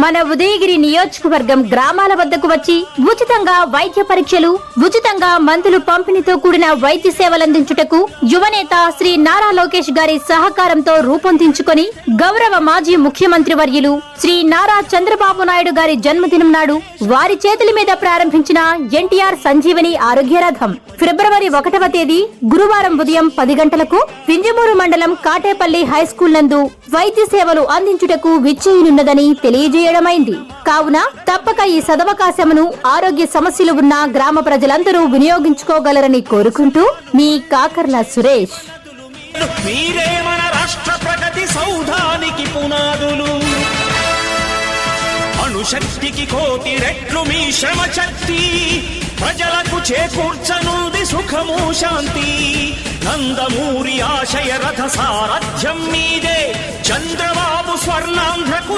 మన ఉదయగిరి నియోజకవర్గం గ్రామాల వద్దకు వచ్చి ఉచితంగా వైద్య పరీక్షలు ఉచితంగా మందులు పంపిణీతో కూడిన వైద్య సేవలందించుటకు యువనేత శ్రీ నారా లోకేష్ గారి సహకారంతో రూపొందించుకొని గౌరవ మాజీ ముఖ్యమంత్రి వర్యులు శ్రీ నారా చంద్రబాబు నాయుడు గారి జన్మదినం నాడు వారి చేతుల మీద ప్రారంభించిన ఎన్టీఆర్ సంజీవని ఆరోగ్య రథం ఫిబ్రవరి ఒకటవ తేదీ గురువారం ఉదయం పది గంటలకు వింజమూరు మండలం కాటేపల్లి హై స్కూల్ నందు వైద్య సేవలు అందించుటకు విచ్చేయనున్నదని తెలియజేయడమైంది. కావున తప్పక ఈ సదవకాశమును ఆరోగ్య సమస్యలు ఉన్న గ్రామ ప్రజలందరూ వినియోగించుకోగలరని కోరుకుంటూ మీ కాకర్ల సురేష్. మీరే మన రాష్ట్ర ప్రగతి సౌధానికి పునాదులు. అణుశక్తికి కోటి రెట్లు మీ శ్రమ శక్తి ప్రజలకు చేకూర్చనుంది సుఖము శాంతి. నందమూరి ఆశయ రథ సారథ్యం మీదే. చంద్రబాబు స్వర్ణాంధ్రకు